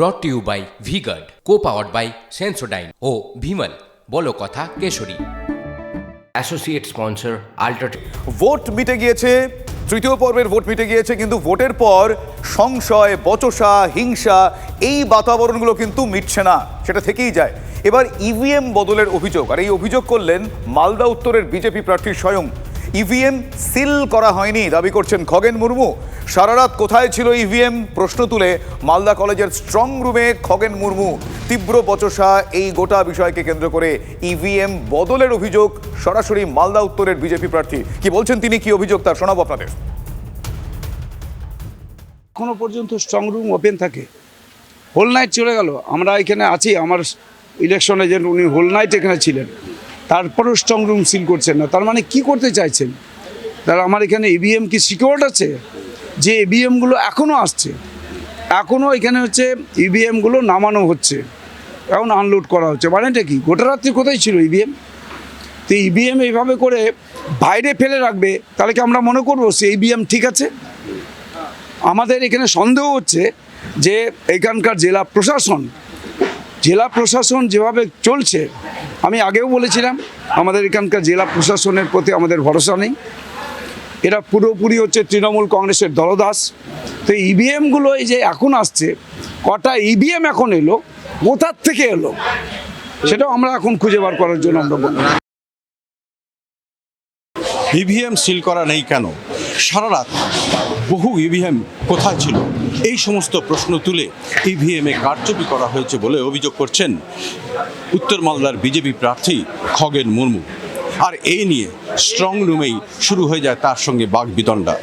Brought to you by V Guard co powered by Sensodyne ও ভিমল বলো কথা Kesari. Associate sponsor UltraTech vote মিটে গিয়েছে তৃতীয় পর্বের ভোট মিটে গিয়েছে কিন্তু ভোটের পর সংশয় বচসা হিংসা এই বাতাবরণগুলো কিন্তু মিটছে না সেটা থেকেই যায়। এবার ইভিএম বদলের অভিযোগ আর এই অভিযোগ করলেন মালদা উত্তরের বিজেপি প্রার্থী স্বয়ং। ইভিএম সিল করা হয়নি দাবি করছেন খগেন মুর্মু। সারা রাত কোথায় ছিল ইভিএম প্রশ্ন তুলে মালদা কলেজের স্ট্রং রুমে খগেন মুর্মু। তীব্র বচসা এই গোটা বিষয়কে কেন্দ্র করে ইভিএম বদলের অভিযোগ, সরাসরি মালদা উত্তরের বিজেপি প্রার্থী। কি বলছেন তিনি? কি অভিযোগ? তার শোনাবো আপনাদের। এখনও পর্যন্ত স্ট্রং রুম ওপেন থাকে। হোল নাইট চলে গেল। আমরা এখানে আছি, আমার ইলেকশন এজেন্ট উনি হোল নাইট এখানে ছিলেন। তারপরেও স্ট্রং রুম সিল করছেন না। তার মানে কি করতে চাইছেন? তার আমার এখানে ইভিএম কি সিকিউরড আছে? যে ইভিএমগুলো এখনও আসছে এখনও এখানে হচ্ছে ইভিএমগুলো নামানো হচ্ছে, এখন আনলোড করা হচ্ছে। মানেটা কি? গোটা রাত্রি কোথায় ছিল ইভিএম তো ইভিএম এইভাবে করে বাইরে ফেলে রাখবে, তাহলে কি আমরা মনে করব সে ইভিএম ঠিক আছে? আমাদের এখানে সন্দেহ হচ্ছে যে এখানকার জেলা প্রশাসন জেলা প্রশাসন যেভাবে চলছে, আমি আগেও বলেছিলাম, আমাদের এখানকার জেলা প্রশাসনের প্রতি আমাদের ভরসা নেই। এরা পুরোপুরি হচ্ছে তৃণমূল কংগ্রেসের দলদাস। তো ইভিএমগুলো এই যে এখন আসছে, কটা ইভিএম এখন এলো, কোথার থেকে এলো? সেটাও আমরা এখন খুঁজে বার করার জন্য আমরা বলব। ইভিএম সিল করা নেই কেন? সারা রাত বহু ইভিএম কোথায় ছিল? এই সমস্ত প্রশ্ন তুলে ইভিএমে কারচুপি করা হয়েছে বলে অভিযোগ করছেন উত্তর মালদার বিজেপি প্রার্থী খগেন মুর্মু। আর এই নিয়ে স্ট্রং রুমেই শুরু হয়ে যায় তার সঙ্গে বাঘ বিতণ্ডা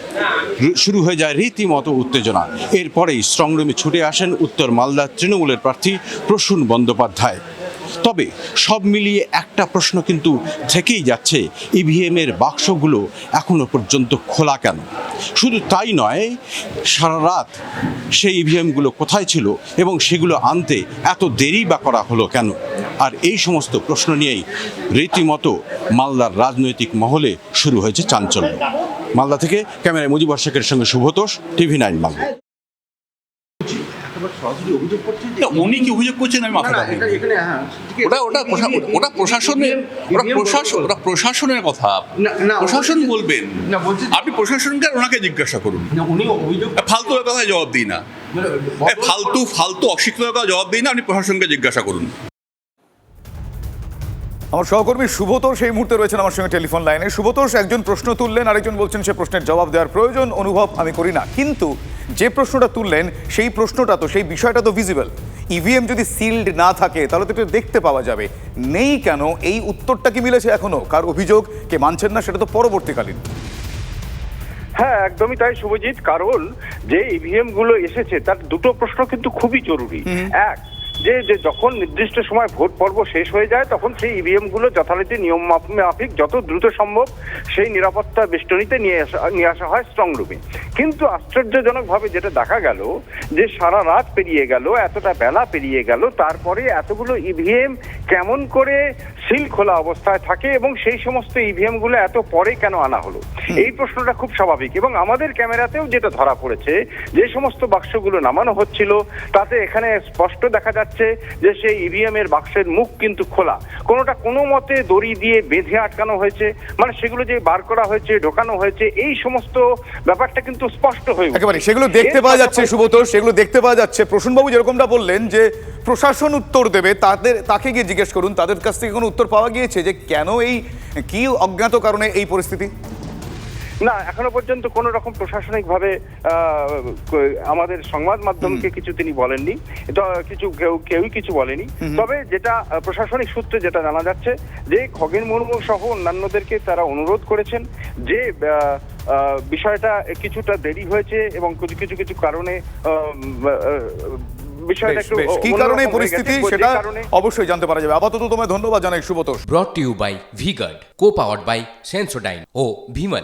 শুরু হয়ে যায় রীতিমতো উত্তেজনা। এরপরেই স্ট্রং রুমে ছুটে আসেন উত্তর মালদার তৃণমূলের প্রার্থী প্রসূন বন্দ্যোপাধ্যায়। তবে সব মিলিয়ে একটা প্রশ্ন কিন্তু থেকেই যাচ্ছে ইভিএমের বাক্সগুলো এখনও পর্যন্ত খোলা কেন? শুধু তাই নয়, সারা রাত সেই ইভিএমগুলো কোথায় ছিল এবং সেগুলো আনতে এত দেরি বা করা হলো কেন? আর এই সমস্ত প্রশ্ন নিয়েই রীতিমতো মালদার রাজনৈতিক মহলে শুরু হয়েছে চাঞ্চল্য। মালদা থেকে ক্যামেরায় মুজিবর শেখের সঙ্গে শুভতোষ টিভি নাইন মালদা। উনি কি অভিযোগ করছেন আমি মাথা ঘামাই। ওটা ওটা ওটা প্রশাসনের ওটা প্রশাসন ওটা প্রশাসনের কথা। প্রশাসন বলবেন। আপনি প্রশাসনকে ওনাকে জিজ্ঞাসা করুন। ফালতু কথায় জবাব দিই না। ফালতু ফালতু অশিক্ষিত জবাব দিই না আপনি প্রশাসনকে জিজ্ঞাসা করুন। আমার সহকর্মী সুভতোষ সেই মুহূর্তে রয়েছেন আমার সঙ্গে টেলিফোন লাইনে। শুভতোষ একজন প্রশ্ন তুললেন আরেকজন বলছেন সে প্রশ্নের জবাব দেওয়ার প্রয়োজন অনুভব আমি করি না। কিন্তু যে প্রশ্নটা তুললেন সেই প্রশ্নটা তো সেই বিষয়টা তো ভিজিবল ইভিএম যদি সিল্ড না থাকে তাহলে তো এটা দেখতে পাওয়া যাবে। নেই কেন? এই উত্তরটা কি মিলেছে এখনও? কার অভিযোগ? কে মানছেন না? সেটা তো পরবর্তীকালীন। হ্যাঁ একদমই তাই শুভজিৎ। কারণ যে ইভিএমগুলো এসেছে তার দুটো প্রশ্ন কিন্তু খুবই জরুরি। এক যে যে যখন নির্দিষ্ট সময় ভোট পর্ব শেষ হয়ে যায় তখন সেই ইভিএমগুলো যথারীতি নিয়ম মাফিক যত দ্রুত সম্ভব সেই নিরাপত্তা বেষ্টনীতে নিয়ে আসা নিয়ে আসা হয় স্ট্রং রুমে কিন্তু আশ্চর্যজনকভাবে যেটা দেখা গেল যে সারা রাত পেরিয়ে গেল এতটা বেলা পেরিয়ে গেল তারপরে এতগুলো ইভিএম কেমন করে সিল খোলা অবস্থায় থাকে এবং সেই সমস্ত ইভিএমগুলো এত পরে কেন আনা হলো? এই প্রশ্নটা খুব স্বাভাবিক এবং আমাদের ক্যামেরাতেও যেটা ধরা পড়েছে যে সমস্ত বাক্সগুলো নামানো হচ্ছিল তাতে এখানে স্পষ্ট দেখা যাচ্ছে যে সেই ইভিএম এর বাক্সের মুখ কিন্তু খোলা। কোনোটা কোনো মতে দড়ি দিয়ে বেঁধে আটকানো হয়েছে মানে সেগুলো যে বার করা হয়েছে ঢোকানো হয়েছে এই সমস্ত ব্যাপারটা কিন্তু স্পষ্ট হয়ে। একেবারে সেগুলো দেখতে পাওয়া যাচ্ছে সুব্রত সেগুলো দেখতে পাওয়া যাচ্ছে। প্রসূনবাবু যেরকমটা বললেন যে প্রশাসন উত্তর দেবে তাদের তাকে গিয়ে জিজ্ঞেস করুন তাদের কাছ থেকে কোনো উত্তর পাওয়া গিয়েছে যে কেন এই কি অজ্ঞাত কারণে এই পরিস্থিতি? না এখনও পর্যন্ত কোনো রকম প্রশাসনিক ভাবে আমাদের সংবাদ মাধ্যমকে কিছু তিনি বলেননি। কিছু কেউ কেউই কিছু বলেনি। তবে যেটা প্রশাসনিক সূত্রে যেটা জানা যাচ্ছে যে খগেন মুর্মু সহ অন্যান্যদেরকে তারা অনুরোধ করেছেন যে আহ, আহ, বিষয়টা কিছুটা দেরি হয়েছে এবং কিছু কিছু কিছু কারণে। কি কারণে পরিস্থিতি সেটা অবশ্যই জানতে পারা যাবে। আপাতত তোমায় ধন্যবাদ জানাই Subrata brought to you by V Guard co powered by Sensodyne O Vimal